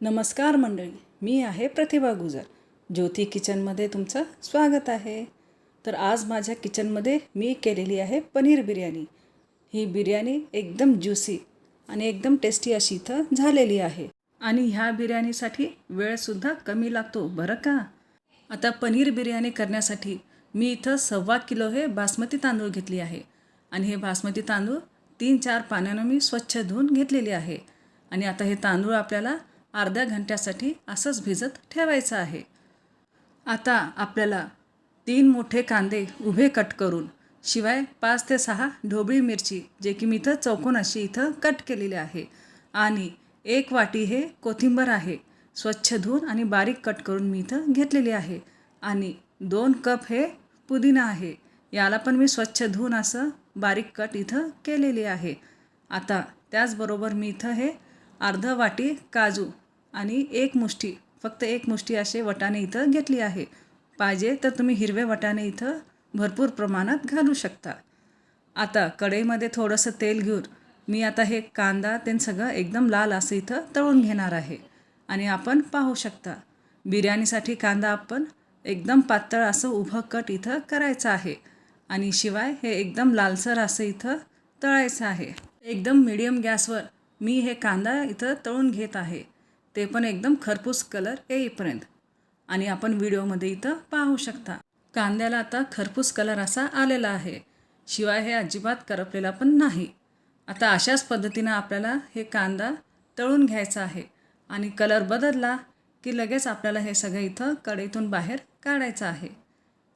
नमस्कार मंडळी मी आहे प्रतिभा गुजर. ज्योती किचनमध्ये तुमचं स्वागत आहे. तर आज माझ्या किचनमध्ये मी केलेली आहे पनीर बिर्याणी. ही बिर्याणी एकदम ज्युसी आणि एकदम टेस्टी अशी इथं झालेली आहे. आणि ह्या बिर्याणीसाठी वेळसुद्धा कमी लागतो बरं का? आता पनीर बिर्याणी करण्यासाठी मी इथं सव्वा किलो हे बासमती तांदूळ घेतली आहे. आणि हे बासमती तांदूळ तीन चार पाण्यानं मी स्वच्छ धुवून घेतलेले आहे. आणि आता हे तांदूळ आपल्याला अर्ध्या घंट्यासाठी असंच भिजत ठेवायचं आहे. आता आपल्याला तीन मोठे कांदे उभे कट करून शिवाय पाच ते सहा ढोबळी मिरची जे की मी इथं चौकोन अशी इथं कट केलेली आहे आणि एक वाटी हे कोथिंबर आहे स्वच्छ धुवून आणि बारीक कट करून मी इथं घेतलेली आहे आणि दोन कप हे पुदिना आहे याला पण मी स्वच्छ धुवून असं बारीक कट इथं केलेली आहे. आता त्याचबरोबर मी इथं हे अर्ध वाटी काजू आणि एक मुष्टी फक्त एक मुष्टी असे वटाने इथं घेतली आहे. पाहिजे तर तुम्ही हिरवे वटाने इथं भरपूर प्रमाणात घालू शकता. आता कढईमध्ये थोडंसं तेल घेऊन मी आता हे कांदा ते सगळं एकदम लाल असं इथं तळून घेणार आहे. आणि आपण पाहू शकता बिर्याणीसाठी कांदा आपण एकदम पातळ असं उभं कट इथं करायचं आहे. आणि शिवाय हे एकदम लालसर असं इथं तळायचं आहे. एकदम मिडियम गॅसवर मी हे कांदा इथं तळून घेत आहे. ते पण एकदम खरपूस कलर येईपर्यंत. आणि आपण व्हिडिओमध्ये इथं पाहू शकता. कांद्याला आता खरपूस कलर असा आलेला आहे. शिवाय हे अजिबात करपलेला पण नाही. आता अशाच पद्धतीनं आपल्याला हे कांदा तळून घ्यायचा आहे. आणि कलर बदलला की लगेच आपल्याला हे सगळं इथं कढईतून बाहेर काढायचं आहे.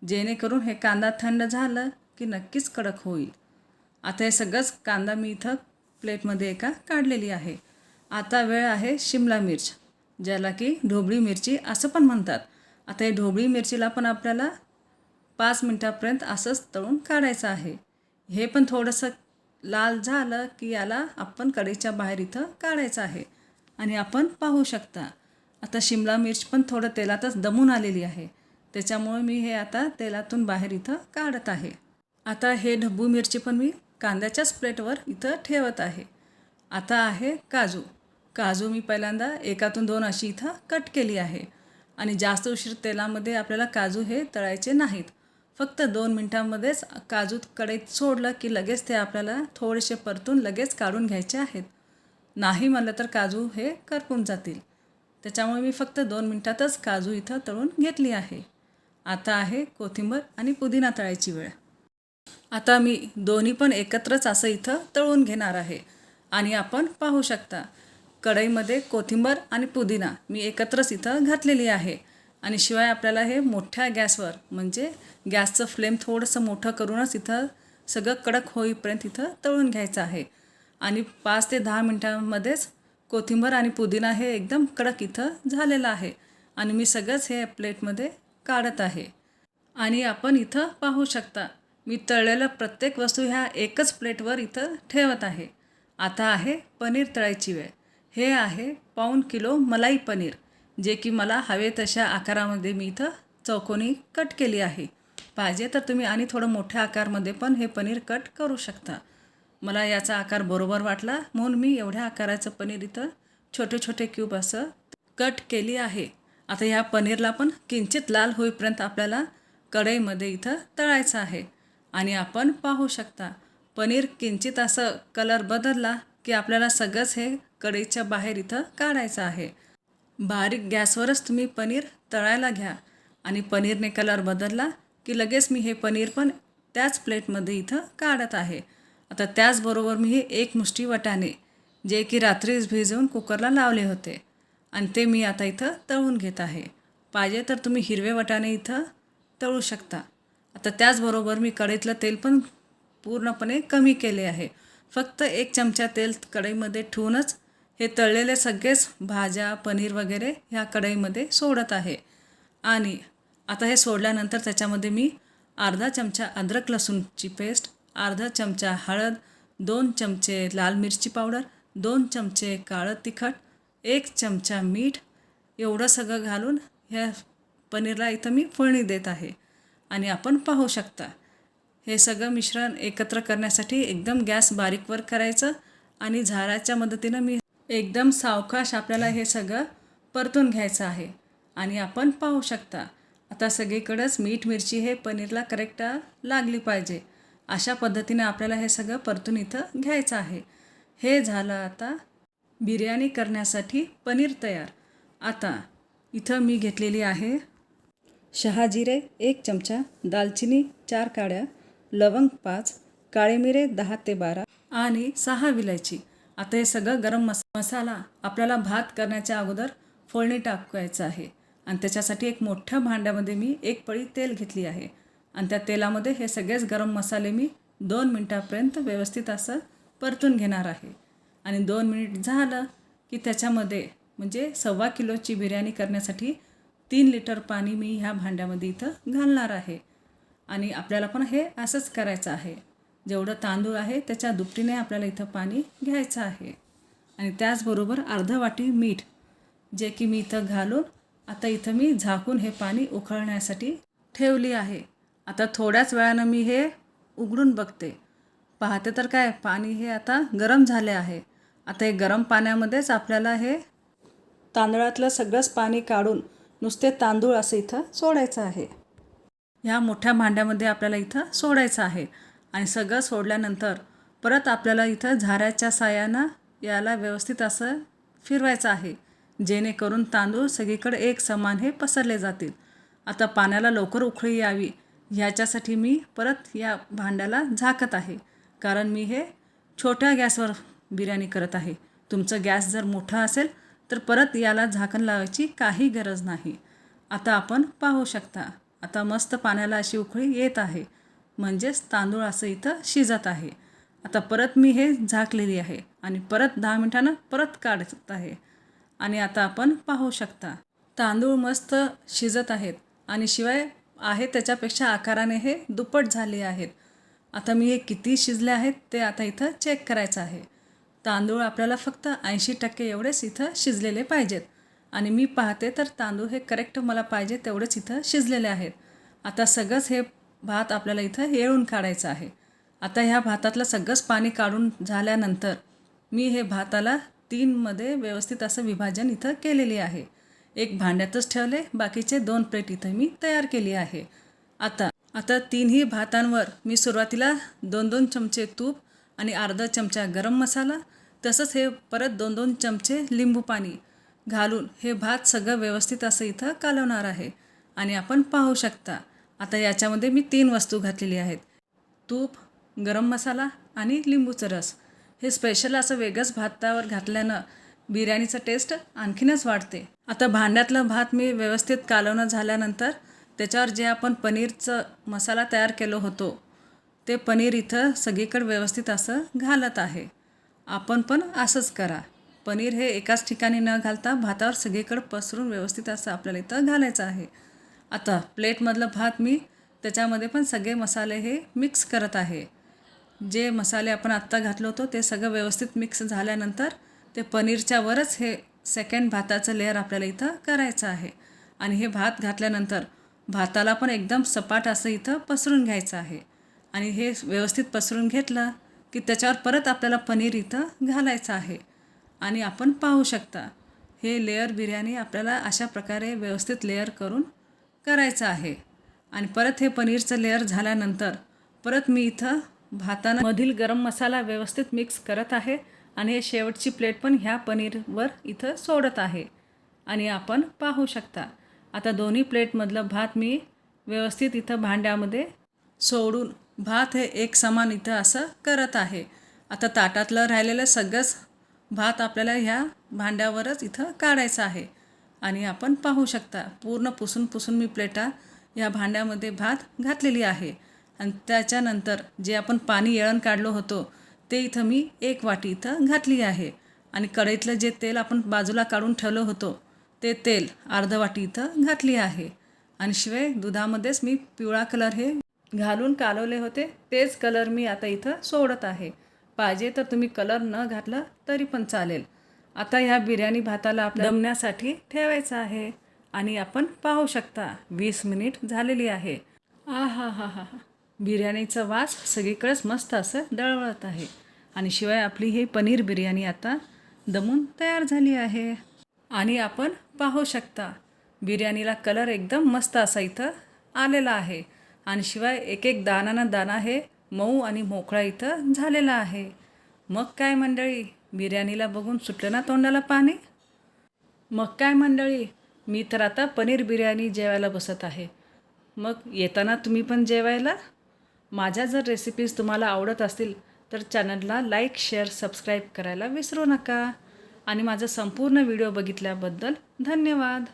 जेणेकरून हे कांदा थंड झालं की नक्कीच कडक होईल. आता हे सगळंच कांदा मी इथं प्लेटमध्ये एका काढलेली आहे. आता वेळ आहे शिमला मिर्च ज्याला की ढोबळी मिरची असं पण म्हणतात. आता हे ढोबळी मिरचीला पण आपल्याला पाच मिनटापर्यंत असंच तळून काढायचं आहे. हे पण थोडंसं लाल झालं की याला आपण कढईच्या बाहेर इथं काढायचं आहे. आणि आपण पाहू शकता आता शिमला मिर्च पण थोडं तेलातच दमून आलेली आहे. त्याच्यामुळे मी हे आता तेलातून बाहेर इथं काढत आहे. आता हे ढब्बू मिरची पण मी कांद्याच्याच प्लेटवर इथं ठेवत आहे. आता आहे काजू. काजू मी पहिल्यांदा एकातून दोन अशी इथं कट केली आहे. आणि जास्त उशीर तेलामध्ये आपल्याला काजू हे तळायचे नाहीत. फक्त दोन मिनटांमध्येच काजू कढईत सोडलं की लगेच ते आपल्याला थोडेसे परतून लगेच काढून घ्यायचे आहेत. नाही म्हणलं तर काजू हे करपून जातील. त्याच्यामुळे मी फक्त दोन मिनटातच काजू इथं तळून घेतली आहे. आता आहे कोथिंबर आणि पुदिना तळायची वेळ. आता मी दोन्ही पण एकत्रच असं इथं तळून घेणार आहे. आणि आपण पाहू शकता कढईमध्ये कोथिंबर आणि पुदिना मी एकत्रच इथं घातलेली आहे. आणि शिवाय आपल्याला हे मोठ्या गॅसवर म्हणजे गॅसचं फ्लेम थोडंसं मोठं करूनच इथं सगळं कडक होईपर्यंत इथं तळून घ्यायचं आहे. आणि पाच ते दहा मिनटांमध्येच कोथिंबर आणि पुदिना हे एकदम कडक इथं झालेलं आहे. आणि मी सगळंच हे प्लेटमध्ये काढत आहे. आणि आपण इथं पाहू शकता मी तळलेलं प्रत्येक वस्तू ह्या एकच प्लेटवर इथं ठेवत आहे. आता आहे पनीर तळायची वेळ. हे आहे पाऊण किलो मलाई पनीर जे की मला हवे तशा आकारामध्ये मी इथं चौकोनी कट केली आहे. पाहिजे तर तुम्ही आणि थोडं मोठ्या आकारमध्ये पण हे पनीर कट करू शकता. मला याचा आकार बरोबर वाटला म्हणून मी एवढ्या आकाराचं पनीर इथं छोटे छोटे क्यूब असं कट केली आहे. आता ह्या पनीरला पण किंचित लाल होईपर्यंत आपल्याला कढईमध्ये इथं तळायचं आहे. आणि आपण पाहू शकता पनीर किंचित असं कलर बदलला की आपल्याला सगळंच हे कढईच्या बाहेर इथं काढायचं आहे. बारीक गॅसवरच तुम्ही पनीर तळायला घ्या आणि पनीरने कलर बदलला की लगेच मी हे पनीर पण त्याच प्लेटमध्ये इथं काढत आहे. आता त्याचबरोबर मी हे एक मुष्टी वटाणे जे की रात्रीच भिजवून कुकरला लावले होते आणि ते मी आता इथं तळून घेत आहे. पाहिजे तर तुम्ही हिरवे वटाणे इथं तळू शकता. आता त्याचबरोबर मी कढईतलं तेल पण पूर्णपणे कमी केले आहे. फक्त एक चमचा तेल कढईमध्ये ठेवूनच हे तळलेले सगळेच भाज्या पनीर वगैरे ह्या कढईमध्ये सोडत आहे. आणि आता हे सोडल्यानंतर त्याच्यामध्ये मी अर्धा चमचा अद्रक लसूणची पेस्ट अर्धा चमचा हळद दोन चमचे लाल मिरची पावडर दोन चमचे काळं तिखट एक चमचा मीठ एवढं सगळं घालून ह्या पनीरला इथं मी फोडणी देत आहे. आणि आपण पाहू शकता हे सगळं मिश्रण एकत्र करण्यासाठी एकदम गॅस बारीकवर करायचं आणि झाराच्या मदतीनं मी एकदम सावकाश आपल्याला हे सगळं परतून घ्यायचं आहे. आणि आपण पाहू शकता आता सगळीकडंच मीठ मिरची हे पनीरला करेक्ट लागली पाहिजे. अशा पद्धतीने आपल्याला हे सगळं परतून इथं घ्यायचं आहे. हे झालं आता बिर्याणी करण्यासाठी पनीर तयार. आता इथं मी घेतलेली आहे शहाजिरे एक चमचा दालचिनी चार काड्या लवंग पाच काळे मिरे दहा ते बारा आणि सहा विलायची. आता हे सगळं गरम मस मसाला आपल्याला भात करण्याच्या अगोदर फोडणी टाकायचं आहे. आणि त्याच्यासाठी एक मोठ्या भांड्यामध्ये मी एक पळी तेल घेतली आहे. आणि त्या तेलामध्ये हे सगळेच गरम मसाले मी दोन मिनटापर्यंत व्यवस्थित असं परतून घेणार आहे. आणि दोन मिनिट झालं की त्याच्यामध्ये म्हणजे सव्वा किलोची बिर्याणी करण्यासाठी तीन लिटर पाणी मी ह्या भांड्यामध्ये इथं घालणार आहे. आणि आपल्याला पण हे असंच करायचं आहे. जेवढं तांदूळ आहे त्याच्या दुपटीने आपल्याला इथं पाणी घ्यायचं आहे. आणि त्याचबरोबर अर्ध वाटी मीठ जे की मी इथं घालून आता इथं मी झाकून हे पाणी उकळण्यासाठी ठेवली आहे. आता थोड्याच वेळानं मी हे उघडून बघते. पाहते तर काय पाणी हे आता गरम झाले आहे. आता हे गरम पाण्यामध्येच आपल्याला हे तांदळातलं सगळंच पाणी काढून नुसते तांदूळ असं इथं सोडायचं आहे. ह्या मोठ्या भांड्यामध्ये आपल्याला इथं सोडायचं आहे. आणि सगळं सोडल्यानंतर परत आपल्याला इथं झाऱ्याच्या सायानं याला व्यवस्थित असं फिरवायचं आहे. जेणेकरून तांदूळ सगळीकडे एक समान हे पसरले जातील. आता पाण्याला लवकर उकळी यावी. ह्याच्यासाठी मी परत या भांड्याला झाकत आहे. कारण मी हे छोट्या गॅसवर बिर्याणी करत आहे. तुमचं गॅस जर मोठा असेल तर परत याला झाकण लावायची काही गरज नाही. आता आपण पाहू शकता. आता मस्त पाण्याला अशी उकळी येत आहे. म्हणजेच तांदूळ असं इथं शिजत आहे. आता परत मी हे झाकलेली आहे आणि परत दहा मिनटानं परत काढत आहे. आणि आता आपण पाहू शकता. तांदूळ मस्त शिजत आहेत आणि शिवाय आहे त्याच्यापेक्षा आकाराने हे दुप्पट झाले आहेत. आता मी हे किती शिजले आहेत ते आता इथं चेक करायचं आहे. तांदूळ आपल्याला फक्त ऐंशी टक्के एवढेच इथं शिजलेले पाहिजेत. आणि मी पाहते तर तांदूळ हे करेक्ट मला पाहिजे तेवढेच इथं शिजलेले आहेत. आता सगळंच हे भात आपल्याला इथं येळून काढायचं आहे. आता ह्या भातातलं सगळंच पाणी काढून झाल्यानंतर मी हे भाताला तीनमध्ये व्यवस्थित असं विभाजन इथं केलेली आहे. एक भांड्यातच ठेवले बाकीचे दोन प्लेट इथं मी तयार केली आहे. आता आता तीनही भातांवर मी सुरुवातीला दोन दोन चमचे तूप आणि अर्धा चमचा गरम मसाला तसंच हे परत दोन दोन चमचे लिंबू पाणी घालून हे भात सगळं व्यवस्थित असं इथं कालवणार आहे. आणि आपण पाहू शकता आता याच्यामध्ये मी तीन वस्तू घातलेली आहेत. तूप गरम मसाला आणि लिंबूचं रस. हे स्पेशल असं वेगळंच भातावर घातल्यानं बिर्याणीचं टेस्ट आणखीनच वाढते. आता भांड्यातलं भात मी व्यवस्थित कालवणं झाल्यानंतर त्याच्यावर जे आपण पनीरचं मसाला तयार केलो होतो ते पनीर इथं सगळीकडे व्यवस्थित असं घालत आहे. आपण पण असंच करा. पनीर हे एकाच ठिकाणी न घालता भातावर सगळीकडे पसरून व्यवस्थित असं आपल्याला इथं घालायचं आहे. आता प्लेटमधलं भात मी त्याच्यामध्ये पण सगळे मसाले हे मिक्स करत आहे. जे मसाले आपण आत्ता घातलो होतो ते सगळं व्यवस्थित मिक्स झाल्यानंतर ते पनीरच्या वरच हे सेकंड भाताचं लेअर आपल्याला इथं करायचं आहे. आणि हे भात घातल्यानंतर भाताला पण एकदम सपाट असं इथं पसरून घ्यायचं आहे. आणि हे व्यवस्थित पसरून घेतलं की त्याच्यावर परत आपल्याला पनीर इथं घालायचं आहे. आणि आपण पाहू शकता. हे लेअर बिर्याणी आपल्याला अशा प्रकारे व्यवस्थित लेअर करून करायचं आहे. आणि परत हे पनीरचं लेअर झाल्यानंतर परत मी इथं भातानं मधील गरम मसाला व्यवस्थित मिक्स करत आहे. आणि हे शेवटची प्लेट पण ह्या पनीरवर इथं सोडत आहे. आणि आपण पाहू शकता. आता दोन्ही प्लेटमधलं भात मी व्यवस्थित इथं भांड्यामध्ये सोडून भात हे एक समान इथं असं करत आहे. आता ताटातलं राहिलेलं सगळंच भात आपल्याला ह्या भांड्यावरच इथं काढायचं आहे. आणि आपण पाहू शकता पूर्ण पुसून पुसून मी प्लेटा या भांड्यामध्ये भात घातलेली आहे. आणि त्याच्यानंतर जे आपण पाणी येळण काढलो होतो ते इथं मी एक वाटी इथं घातली आहे. आणि कढईतलं जे तेल आपण बाजूला काढून ठेवलं होतं ते तेल अर्ध वाटी इथं घातली आहे. आणि शिवाय दुधामध्येच मी पिवळा कलर हे घालून कालवले होते तेच कलर मी आता इथं सोडत आहे. पाहिजे तर तुम्ही कलर न घातलं तरी पण चालेल. आता ह्या बिर्याणी भाताला आपल्या दमण्यासाठी ठेवायचं आहे आणि आपण पाहू शकता वीस मिनिट झालेली आहे. आ हा हा हा बिर्याणीचा वास सगळीकडेच मस्त असं दळवळत आहे. आणि शिवाय आपली ही पनीर बिर्याणी आता दमून तयार झाली आहे. आणि आपण पाहू शकता बिर्याणीला कलर एकदम मस्त असा इथं आलेला आहे. आणि शिवाय एक एक दानानं दाना हे मऊ आणि मोकळा इथं झालेला आहे. मग काय मंडळी बिर्याणीला बघून सुटलं ना तोंडाला पाणी? मग काय मंडळी मी तर आता पनीर बिर्याणी जेवायला बसत आहे. मग येताना तुम्ही पण जेवायला? माझ्या जर रेसिपीज तुम्हाला आवडत असतील तर चॅनलला लाईक शेअर सबस्क्राईब करायला विसरू नका. आणि माझा संपूर्ण व्हिडिओ बघितल्याबद्दल धन्यवाद.